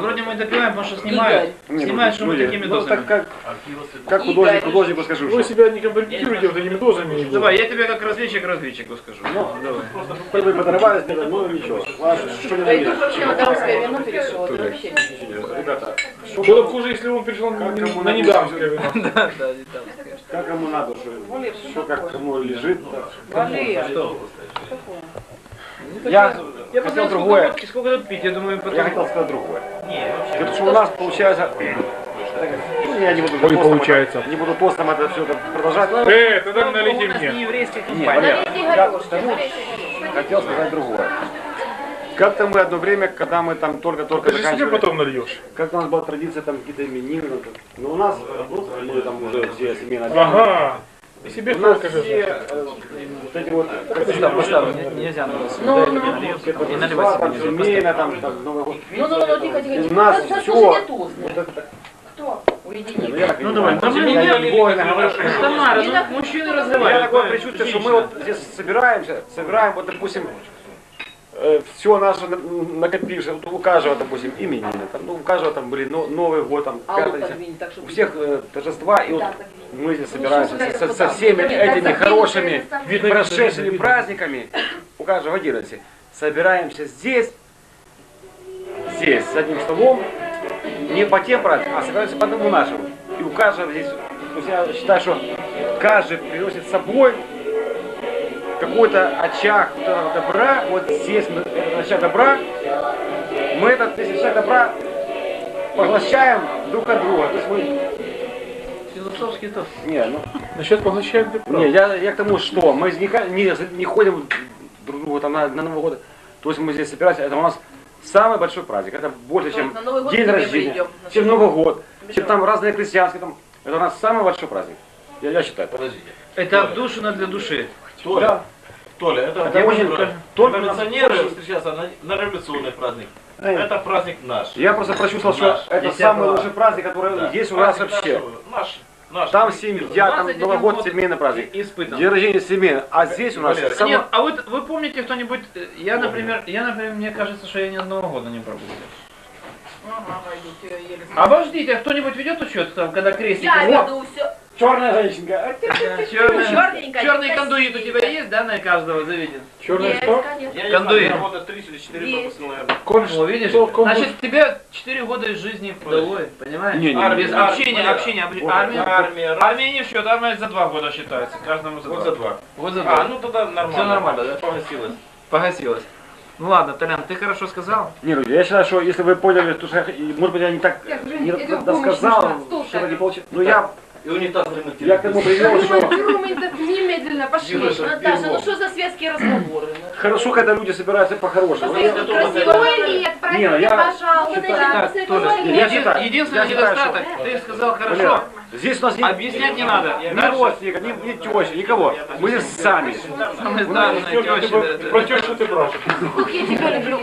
Вроде мы допиваем, потому что снимают. Снимают, ну, что мы такими ну, дозами. так как, как художник художнику скажу, Вы что себя не компрометируете вот этими дозами. Давай, я тебе как разведчик разведчику скажу. Ну, давай. вы подорвались, ну ничего. Ладно, что не Да и тут надо. вообще на дамское вино перешел, это вообще Ребята, Было бы хуже, если бы он перешел на, вино. Да, да, как кому надо, что, что как кому лежит. так. Валер, Что? Я Я хотел другое. водки, сколько тут пить, я думаю, Я потом... хотел сказать другое. Потому что у нас получается... Ну, я не буду Ой, тостом получается. это- не буду тостом это все продолжать. но Э, тогда налейте нас не мне. еврейская Не, компания. Налейте я налейте. хотел сказать другое. Как-то мы одно время, когда мы там только-только Ты заканчивали, потом нальешь. как у нас была традиция там какие-то именины, но у нас, ну, мы там уже все семейно Ага. И себе У нас все э, вот эти вот, как Поставь, поставь, не- нельзя. Ну, ну. Не наливай там себе, семейно, там, там, Новый год. Ну, ну, ну, тихо, тихо, У нас Да, да, это- Кто? Ну, Уединение. я Ну не давай, знаю. там Я не не больно говорю. Тамара, ну мужчины меня разговаривают. такое предчувствие, что мы вот здесь собираемся, собираем, вот, допустим, все наше на- накопившее, вот у каждого, допустим, именины, там, ну, у каждого там были но- Новый год, там, А вот пятое, так десятое. винь, так, чтобы... у всех э, торжества, и вот Да, мы здесь Ну, собираемся со, со это всеми этими хорошими, Видно, прошедшими видно. праздниками, у каждого в 11, собираемся здесь, здесь, с одним столом, не по тем праздникам, а собираемся по одному нашему. И у каждого здесь, я считаю, что каждый приносит с собой какой-то очаг вот этого добра, вот здесь мы, этот очаг добра, мы этот весь очаг добра поглощаем друг от друга. То есть мы, Философский тост. не, ну, Насчет поглощать для не, я, я к тому, что мы не, не, не ходим друг к другу там на, на Новый год. То есть мы здесь собираемся, это у нас самый большой праздник. Это больше, То чем есть на Новый год день рождения, придем. чем Новый год, чем Почему? там разные крестьянские. Там, это у нас самый большой праздник. Я, я считаю. Подождите. Это отдушина для души. Толя, Да. Толя, это Это очень- только революционеры на- встречаются на, на революционный праздник. Эй. Это праздник наш. Я просто прочувствовал, что Наш. это Десятого. самый лучший праздник, который Да. есть у нас вообще. наш, Наш. Там семья, там 21 Новый год год семейный праздник. Испытан. День рождения семейный. А здесь у нас Валера. Нет, а вот вы помните кто-нибудь, э, я, например, я, например, мне кажется, что я ни одного года не знаю. Обождите, а кто-нибудь ведет учет, там, когда крестики? Я Вот, веду все. Черная женщинка. черный, черный кондуит у тебя есть, да, на каждого заведен? Черный Есть, что? конечно. Я не Кондуит. года 3 или 4 Есть. пропустил, наверное. Конш. О, видишь? Значит, тебе 4 года из жизни вдовой, понимаешь? Не, не, А, не. без Армия, общения, общения, об- Вот. армия, Армия, армия не в счет, армия за 2 года считается, каждому за 2. Вот за два. Год за 2. А, ну тогда нормально. Всё нормально, да? Погасилось. Погасилось. Ну ладно, Толян, ты хорошо сказал. Не, люди, я считаю, что если вы поняли, то что я, и, может быть, я не так Я не иду в помощь досказал, нужна. Стул что-то не я, И унитаз я ремонтировать. к тому привел, что Ремонтируем это немедленно, пошли. Наташа, ну что за светские разговоры? ну? хорошо, когда люди собираются по-хорошему. Посмотри, Ну, как красиво. Туалет, Не, ну пройдите, я пожалуйста. Я считаю- единственный я недостаток, ты сказал хорошо, здесь у нас не, объяснять не надо. ни родственников, ни, ни тещи, никого. Мы здесь сами. Теща, ты да, Про тещу ты прав. Ух, я тебя люблю.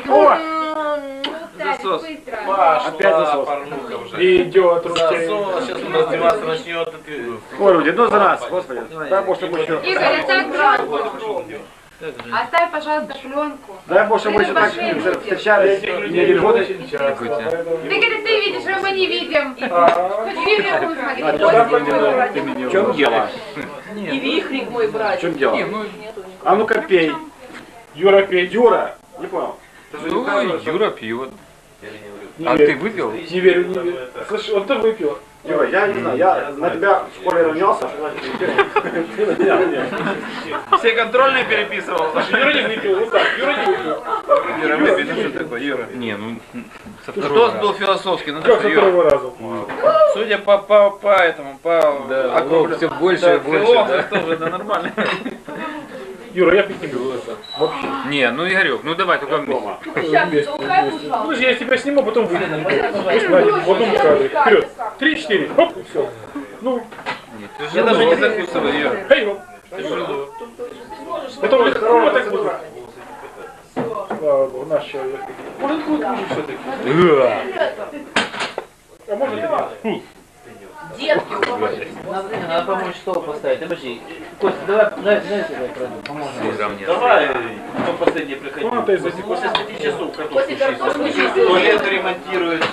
Засос. Пошла Опять засос. порнуха уже. Идет ручей. Засос, сейчас он раздеваться начнет. и ты- Ой, люди, ну за нас, господи. Давай. Дай Бог, чтобы мы еще... Игорь, а. Как же? Оставь, пожалуйста, пленку. Дай Бог, чтобы мы еще так встречались не один год. Ты говоришь, ты видишь, а мы не видим. Хоть видео. Надя, Ой, В чем дело? И вихрик мой В брать. чем дело? Ну, А ну-ка пей. Юра пей. Юра, не понял. ну, Юра пьет. Не А верю. ты выпил? Не верю, не верю. Слушай, он то выпил. Юра, я не знаю, я на тебя в школе равнялся. Ты. Все контрольные переписывал. Юра не выпил, вот так, Юра не выпил. Юра, ну что такое, Юра? Не, ну, раза. был философский, ну Как второго раза? Судя по, по, по этому, по Да, все больше и больше, филолог да. тоже, да, нормально. Юра, я пить не буду. Вообще. Не, ну Игорек, ну давай только пожалуйста. Ну, я тебя сниму, потом выйду. В одном кадре. Вперед. Три-четыре. Хоп, и все. Ну, Я даже не закусываю, Юра. эй, оп. Потом я ну, вот так буду. Слава Богу, наш человек. Может, будет хуже все-таки. А может, и Детки, уговорились. Надо, надо помочь стол поставить, обожди. Костя, давай, дай, дай сюда пройду, поможем. Давай, кто последний приходил. Ну, ты зайди. После 5 часов катушку После картошку чистить. Туалет ремонтирует.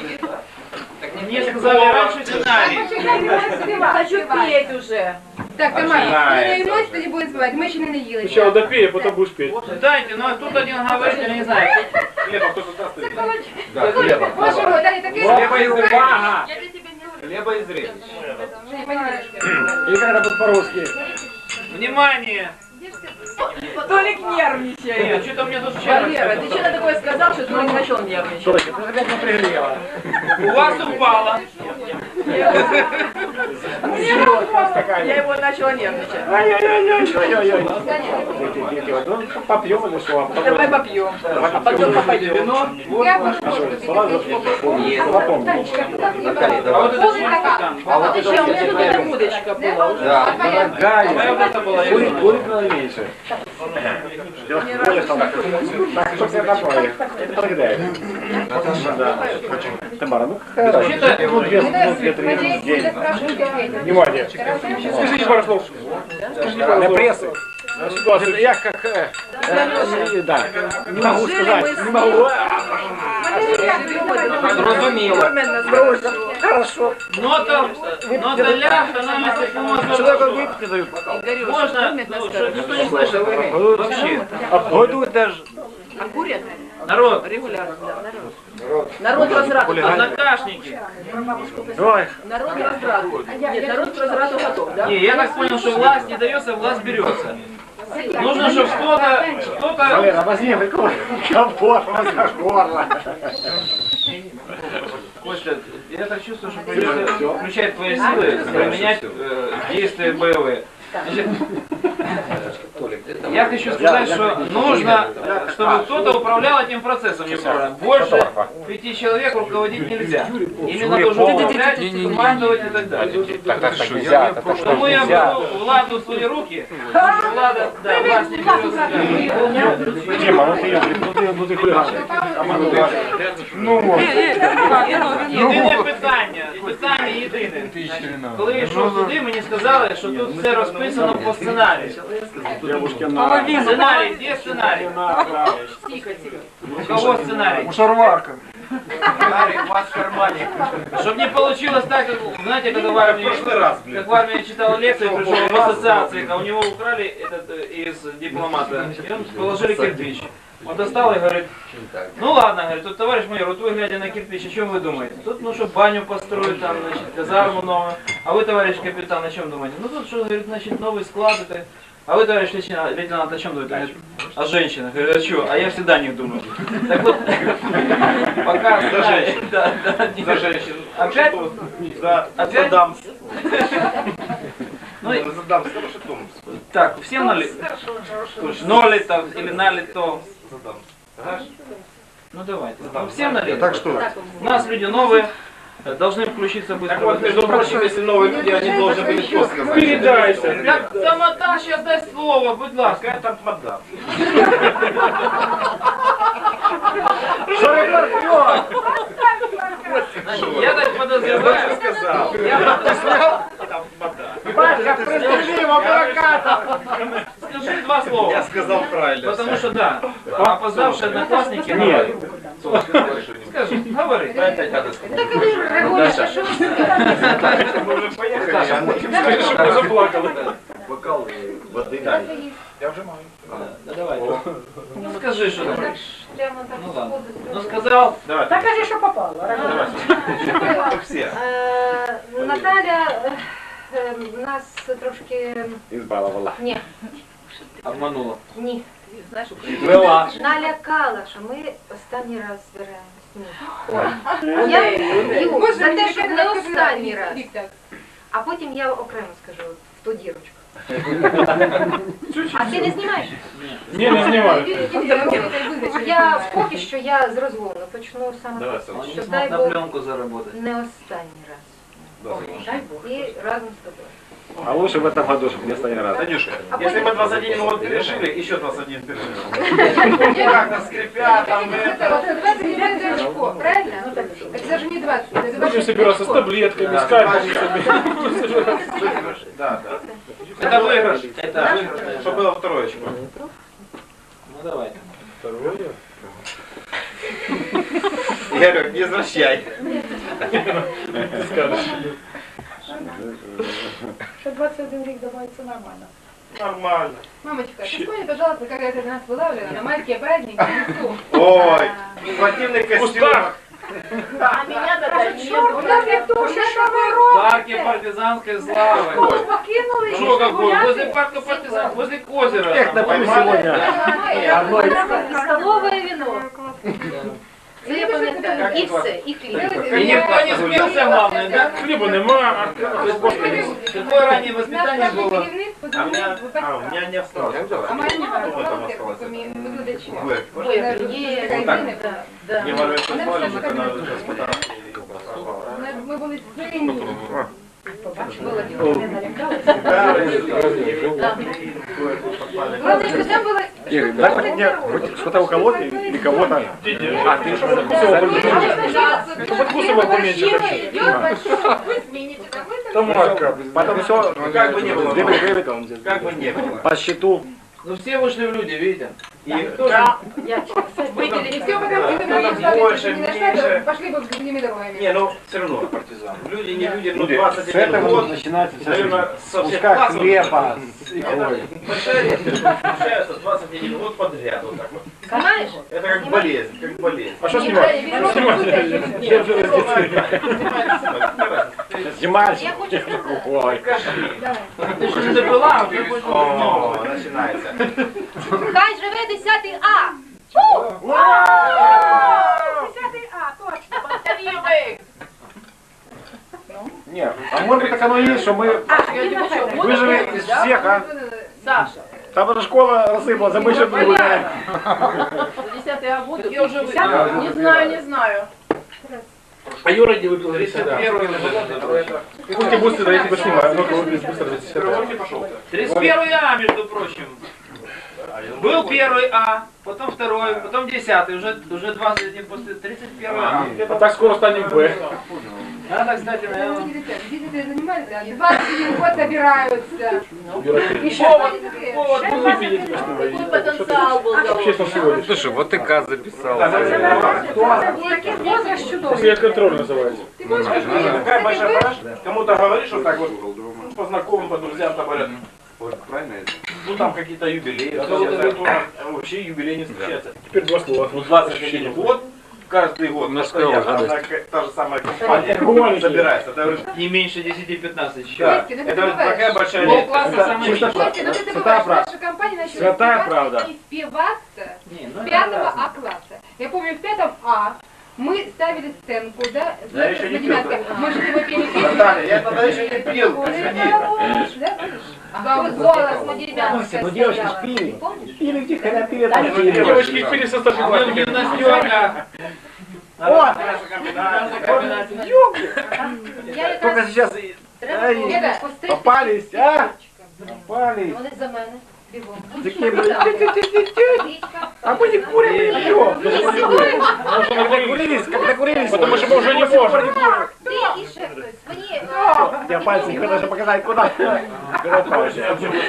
Мне сказали раньше. Хочу петь уже. Так, Тамара, Починається ну, ночь не будем спать, мы еще не наелись. Сначала допей, а потом будешь петь. Дайте, ну а тут один говорит, я не знаю. Хлеба кто сюда стоит? Да, хлеба. Боже мой, Даня, такие Хлеба и зрелищ. Я Хлеба и зрелищ. И как это по-русски? Внимание! Толик нервничает. Что-то мне тут вчера... Валера, ты что-то такое сказал, что Толик начал нервничать. Точно, ты опять не пригрела. У вас упало. Я его начала нервничать. Ай-яй-яй-яй-яй-яй. Ну, попьем или что? А потом- Давай попьем. А потом попадем. Запомни. А вот? А Еще у меня тут эта удочка была. Да, дорогая. курит надо меньше. Тамара, ну какая разница? Ну, две, ну, две, три в день. Внимание. Скажите пару слов. Для прессы. Я как... э, э, Да, не могу сказать. Не могу. Зрозуміло. Хорошо. Нота, нота ля, становится Что такое выпить не дают? Можно, ну, никто не слышит. Вообще. Обгодуют даже. А курят? Народ, Регулярно, да, народ. Народ разврату. однокашники. Ой, Народ разврату. Нет, народ к разврату готов, да? Не, я так понял, что власть не дается, власть берется. Нужно, чтобы кто-то, кто-то... Валера, возьми прикол. Комфорт, возьмешь горло. Костя, я так чувствую, что придется включать твои силы, применять э, действия боевые. Я хочу сказать, что нужно, чтобы кто-то управлял этим процессом неправильно. Больше пяти человек руководить нельзя. Именно должен управлять, командовать и так далее. Так, так, так нельзя, так что Тому я нельзя. беру Владу в свои руки. Влада, да, власть не берется. Тема, ну ты, ну ты, ну ты хулиган. Ну вот. Єдине питання, питання єдине. Коли я йшов сюди, мені сказали, що тут все розписано по сценарію. Девушки на... Сценарій, де сценарій? Тихо, тихо. У кого сценарий? Шарварка. Сценарий у вас в кармане. Чтоб не получилось так, как, знаете, когда в армии, как в армии читал лекцию, пришел в ассоциации, а у него украли этот э, из дипломата, и он положили кирпич. Он достал и говорит, ну ладно, говорит, тут товарищ майор, вот вы глядя на кирпич, о чем вы думаете? Тут, ну что, баню построить, там, значит, казарму новую. А вы, товарищ капитан, о чем думаете? Ну тут что, говорит, значит, новый склад, это... А вы, товарищ лейтенант, лейтенант, о чем думаете? О женщинах. Говорит, а что? А я всегда не думаю. Так вот, пока... За женщин. Да, да, За женщин. Опять? За, Опять? за дамс. Ну, и- За Томс. так, всем нали... Нолито или налито. За дамс. Ну давайте. Ну, всем налито. Так что? У нас люди новые, должны включиться быстро. Так вот, между прочим, если новые люди, они должны были что сказать? Передайся. Так, Самота сейчас даст слово, будь ласка. Какая там мадам? Я так подозреваю. сказал. Я Там мадам. Батька, пристрели его проката. скажи два слова. Я сказал правильно. Потому что да, опоздавшие одноклассники. Нет. Скажи, говори. Так уже поехали, а мы Скажи, чтобы мы заплакали. бокал воды дай. Я уже могу. Да давай. Ну скажи, что там. Прямо так Ну ладно. Ну сказал, Давай. Так кажи, що попало. Все. Е, Наталя е, нас трошки Избаловала. ні, обманула. ні. Знаєш, Вела. Налякала, що ми останній раз збираємось. Ні. Я Ю, за те, щоб не останній раз. А потім я окремо скажу в ту дірочку. А ти не знімаєш? Не, не снимаю. Я поки що я з розгону почну саме Давай, так, Саша. що Не дай Бог пленку заработать. не останній раз. Давай. І разом з тобою. А лучше в этом году, чтобы не останній раз. Танюша, А если мы 21 год пережили, еще 21 пережили. Как-то скрипя, там это. Вот 29 очко, правильно? Так это же не 20, это Будем 20 собираться с таблетками, с капельницами. Да, да. Это выигрыш. Это выигрыш. Что было второе очко? Ну давай. Игорек, не возвращай. Скажешь. Что 21 рик добавится нормально. Нормально. Мамочка, ты вспомни, пожалуйста, как это нас вылавливали на майские праздники. Ой, в спортивных костюмах. А меня тогда У нас нет. никто, у нас наоборот. Парки партизанской славы. Покинули Что и какой? Возле парка партизан, возле Козера. Эх, напомню сегодня. Столовое вино. понесемо. І все, і хліб. И никто не спился, главное, да? Хлеба нема, а без Бога не было. Какое раннее воспитание было? А у меня, а, у меня не осталось. А моя не Вот там осталось. Бэк. Я говорю, что она уже спитала. Ми були сильні. Хоть что-то уколоть или кого-то. А, ты что Подкусывал поменьше. Потом все, Ну, как бы не было. Как бы не было. По счету. Ну все вышли в люди, видите? И Выделили. И все потому, что мы Кто-то больше, меньше. пошли бы другими дорогами. Не, ну все равно партизан. Люди не люди, ну С 21 этого год. начинается вся жизнь. Наверное, со всех Куска классов. хлеба с икрой. Большая редкость. Встречаются 21 год подряд. Вот так вот. Знаєш? Это как болезнь, как болезнь. А що знімати? Що знімати? Снимаешь. Я хочу Ой. Ты что не допила, уже больше не О, начинается. Хай живе 10 А! Десятый А, точно. Нет, а может быть так оно и есть, что мы выжили из всех, а? Саша, Там эта школа рассыпалась, а мы еще гуляем. 10 а будут? Я уже Не знаю, не знаю. А Юра не выпил риса, да. 31 Пусть не будет, да я тебя снимаю. Ну-ка, 10 31 А, между прочим. Был первый А, потом второй, потом десятый, уже, уже 20 дней после 31 А. А так скоро станем Б. Надо, кстати, наверное... Видите, занимались, да? 21 год собираются. Еще Повод был смешного. Какой потенциал был сегодня. Слушай, вот ТК записал. Таких возраст чудовищ. Свет контроль называется. Такая большая параш. Кому-то говоришь, вот так вот, ну, по знакомым, по друзьям, там говорят, Правильно это? ну там какие-то юбилеи. Да, а то да, я да, знаю, а Вообще юбилей не встречается. Теперь два слова. Ну 21 год, каждый год, Мужская постоянно, радость. одна та же самая компания собирается. Это говорит, Не меньше 10-15 еще. да, это говорит, такая большая. Костя, ну Святая правда. наша компания начала Святая правда. и спеваться Не, ну с это пятого разное. А класса. Я помню, в пятом А мы ставили сценку, да, Я еще не на девятке. Мы же его песню. Наталья, я тогда еще не пил, извини. Да, вот голос, Ну, модерация Ну девочки ж стояла. пили. Пили, тихо, пили. Да, там пили. Девочки пили со А старшеклассниками. гимнастерках. О, Я только сейчас попались, а? Попались. Вони за мене бігом. Такие, блин, а мы не курим и не пьем. Когда курились, когда курились. Потому что мы уже не можем. Ти і ще хтось. Мені Я пальцем хотел даже показать, куда. Куда пальцем.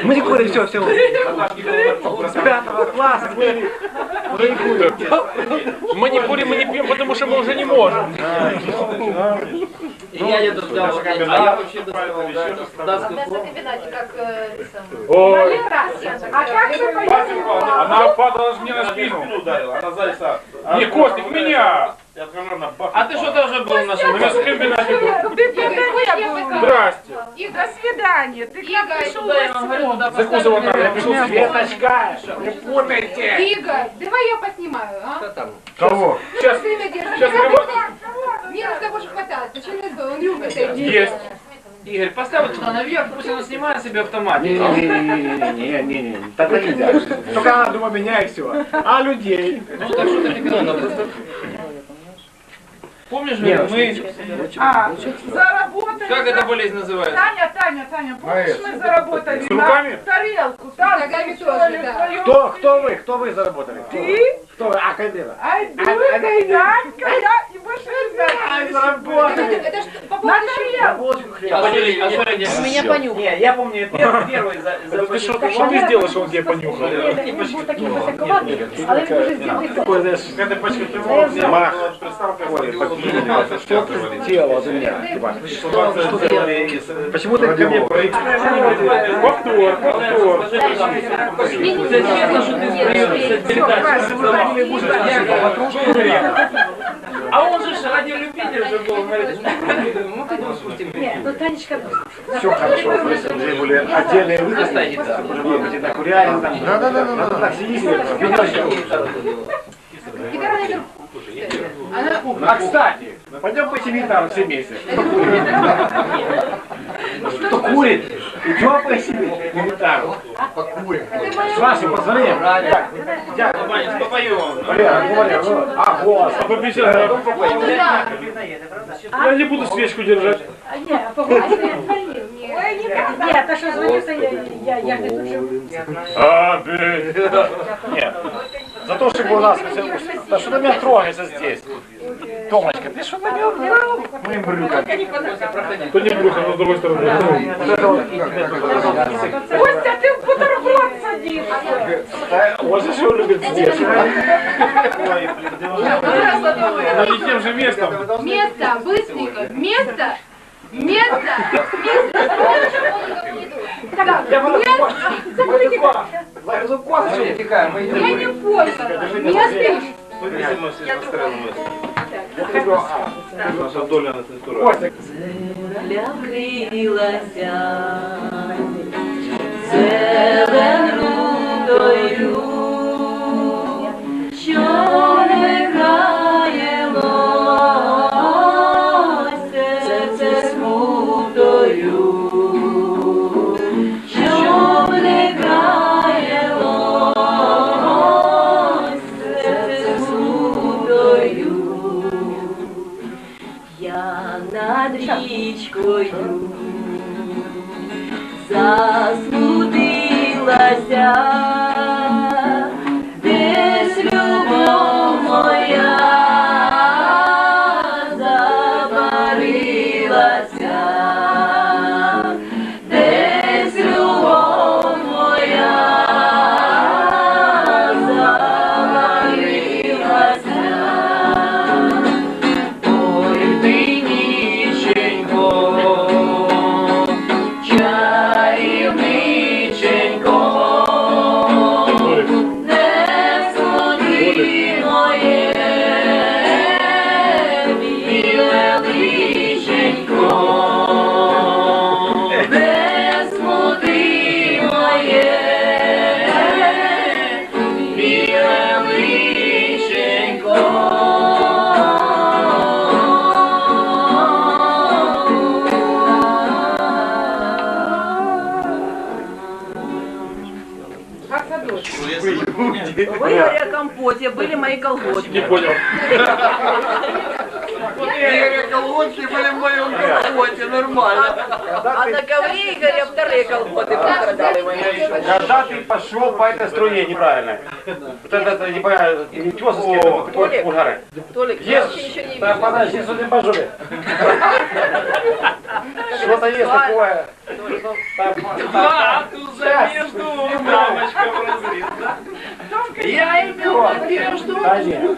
Мы не курим, все, все. С пятого класса курили. Уже не курим. Мы не курим, мы не пьем, потому что мы уже не можем. И я где-то взял, вот эти, а я вообще доставал да, датскую в форму. комбінаті, як е, те саме. Ой, А как же поедем? она падала мне на спину. Она стала. Не, Костик, меня. Я бах. А ты что тоже был в нашем На комбинате был. Здрасте. И до свидания. Ты как пришел Туда я вам говорю, туда Закусывать надо, я пришел с Светочка, не путайте. Игорь, давай я поснимаю, а? Кого? Сейчас, Время держи. сейчас Мне на того же хватает. Зачем это? Он любит это. Есть. Игорь, поставь вот туда наверх, пусть она снимает себе автомат. Не-не-не-не-не-не, так нельзя. Только она дома меня и все. А людей? Ну так что ты тебе надо просто... Помнишь, Нет, мы... А, заработали. Как эта болезнь называется? Таня, Таня, Таня, помнишь, мы заработали С руками? на тарелку? Там, Ногами тоже, да. Кто, кто вы? Кто вы заработали? Ты, Кто вы? А, Кадира. Айдулька, Янька, я Это, что, по вот хлеба. А поделись, а смотрите, Меня понюхал. Не, я помню, первый, первый за, за Ты что, что ты сделал, что он тебя понюхал? Він був такий високоватий, але він дуже зробив. такой, знаешь, Когда пачка пивом, Це Мах. приставка Ой, стадион, попили, что ты сделал от меня? Типа, что сделали. Почему ты ко мне Повтор, повтор. честно, что ты сдаешься передачу. А он же радиолюбитель же был, говорит, Ні, ну Танечка, все хорошо, уже были отдельные выходы, Останется. уже было быть и на куряне, там, да, да, да, да, да, так сидишь, А кстати, пойдем по семинару все вместе. Кто курит? Кто курит? Идем по семинару. С вашим позволением. Так, дядя, Ваня, попоем. Валера, ну, Валера, ну, а, голос. А по 50 грамм? Я не буду свечку держать. а ні, погодься, я звонив. Ой, ні, ні, та що звонився, я, я, я не дуже. А, бей. Нет. За то, чтобы у нас... Да что ты меня трогаешься здесь? Томочка, ты что на меня моим брюком? То не брюхо, но с другой стороны. Костя, ти в бутерброд садишся. Да, Вот же что любит здесь. Но не тем же местом. Место, быстренько, место, место, место. Ну, косточку утекаем, мы Я не понял. Место. Наша доля на цензуру. Вкрилася зелен Вы о компоте, были мои колготки. Не понял. Колготки были в моем компоте, нормально. А на ковре Игоря вторые колготы пострадали мои. когда ты пошел по этой струе неправильно? Вот это, это не понимаю, вот такой Толик. угары. Толик, я вообще Есть, ничего не вижу. подожди, что ты пожули? Что-то есть такое. Да, тут за между дамочка прозрит. Я имел надежду. Да нет,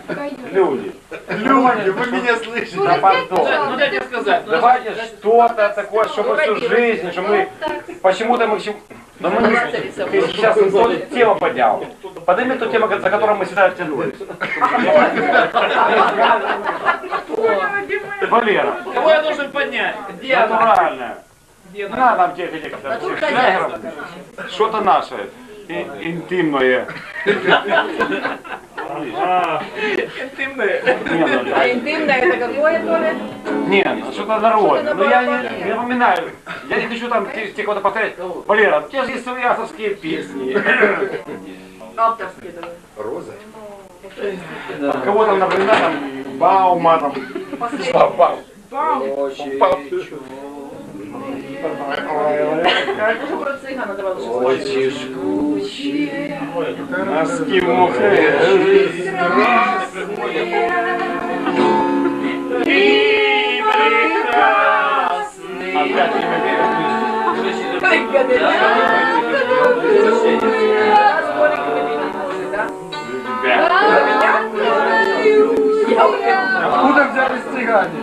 люди. Люди, вы меня слышите? Да, пардон. Ну дайте сказать. ну, Давайте что-то такое, чтобы всю жизнь, что мы почему-то мы. Но мы не... Ты сейчас тему поднял. Подними ту тему, за которую мы всегда тянулись. Валера, Кого я должен поднять? Где она? натуральная. Где она? На нам тех этих. Что-то наше. И- интимное. А, ну, А интимное это какое, Толя? Не, ну что-то народное. Ну я не, не напоминаю. Я не хочу там те- те кого-то повторять. Валера, у тебя же есть свои авторские песни. Авторские давай. Кого там, например, там Баума, там. Бау. Бау. Уже про цыгана давай лучше. Носки мокрые. И прекрасны Откуда взялись цыгане?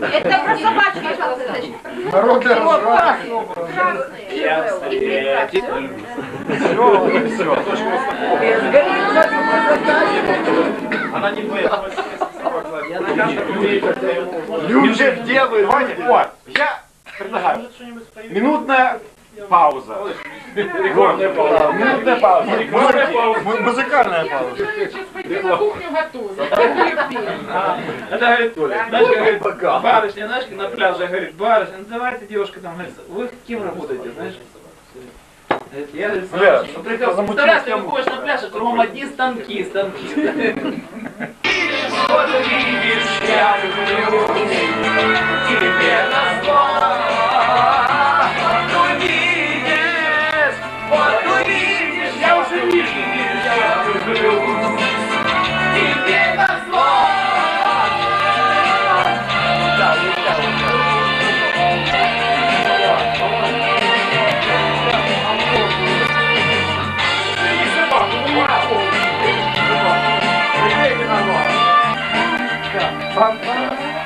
Это про собачку, пожалуйста. Народ ржать. Она не твоя. Люди, где вы? Давайте, вот, я предлагаю. Минутная пауза. Минутная пауза. Минутная пауза. Музы- Музыкальная пауза. Сейчас пойти на кухню готовить. Это говорит, знаешь, говорит, барышня, знаешь, на пляже говорит, барышня, ну давайте, девушка, там, говорит, вы кем работаете, знаешь? Я, ну, замутила Представляешь, ты выходишь на пляж, а кругом одни станки, станки.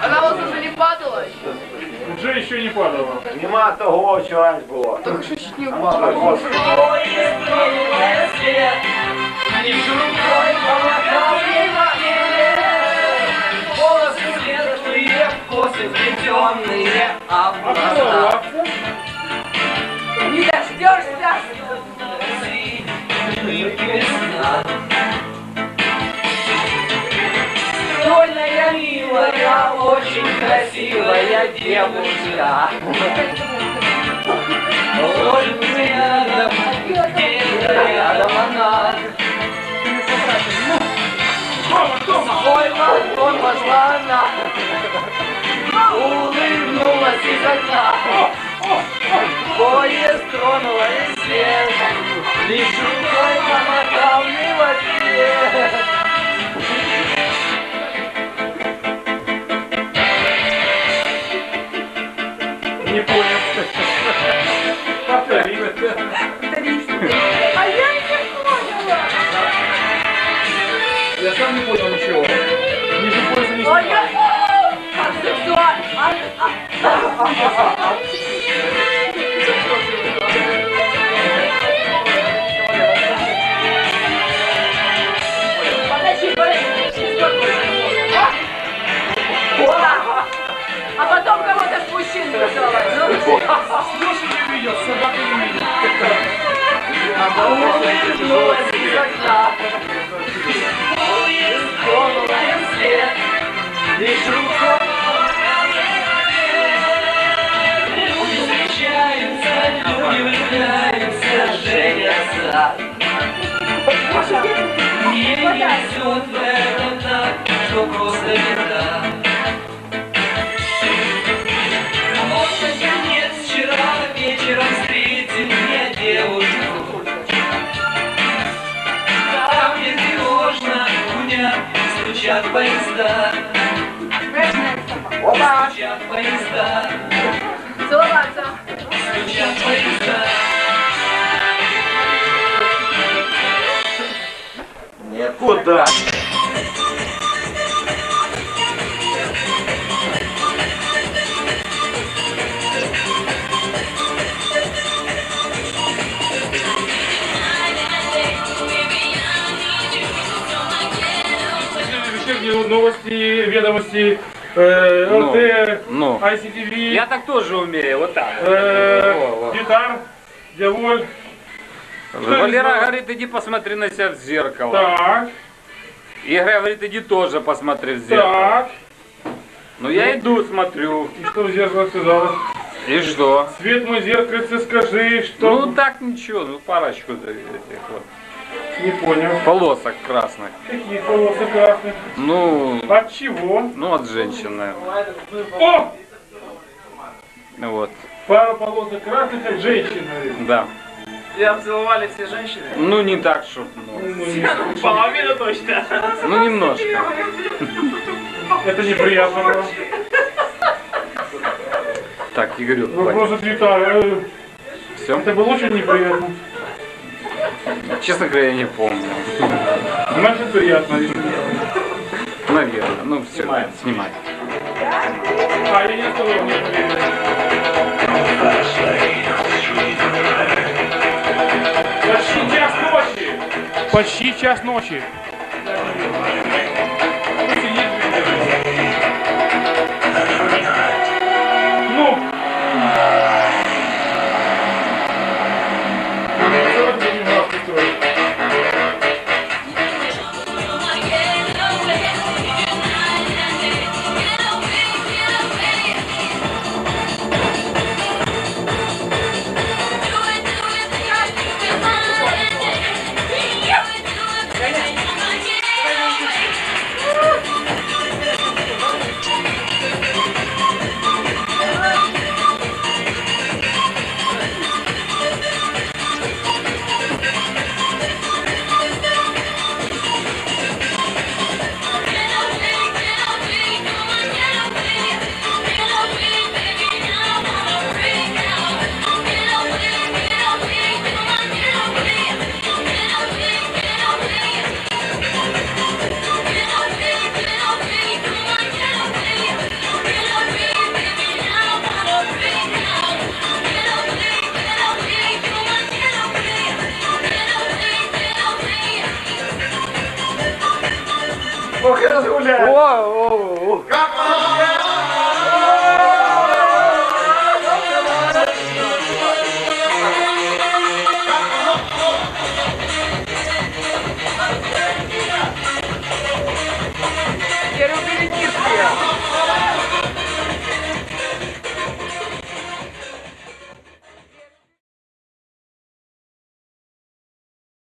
Она у вас уже не падала? Уже еще не падало. Нема того, що раніше було. Не дождешься? Стройная, милая, очень красивая девушка. Только рядом, где-то рядом она. Ой, вагон она, улыбнулась из окна. Поезд тронула и свет, лишь рукой помахал мне в ответ. Я сам не понял ничего. Не же пользу не снимаю. Сексуально. Стучат поезда. Стучат поезда, целоваться. стучат поезда. Куда? Новости, ведомости, э, Ну, ЛТ, ну. ICTV, Я так тоже умею, вот так. э, Во, во. гитар, Диаволь. Валера говорит, иди посмотри на себя в зеркало. Так, И говорит, иди тоже посмотри в зеркало. Так. Ну я иду, смотрю. И что в зеркало сказала? И что? Свет мой зеркальце, скажи, что... Ну так ничего, ну парочку этих вот Не понял. полосок красных. Какие полосы красные? Ну, От чего? ну от женщины. О! Вот, Пара полосок красных от женщины. да. И обцеловали все женщины? Ну не так, чтоб, ну, Ну, не- Половину точно. ну немножко. Это неприятно было. Так, Игорю, Вопрос ответа. все. Это было очень неприятно. Честно говоря, я не помню. Значит, приятно. Наверное. Ну все, снимай. А, я не сказал. Почти час ночи. Почти час ночи.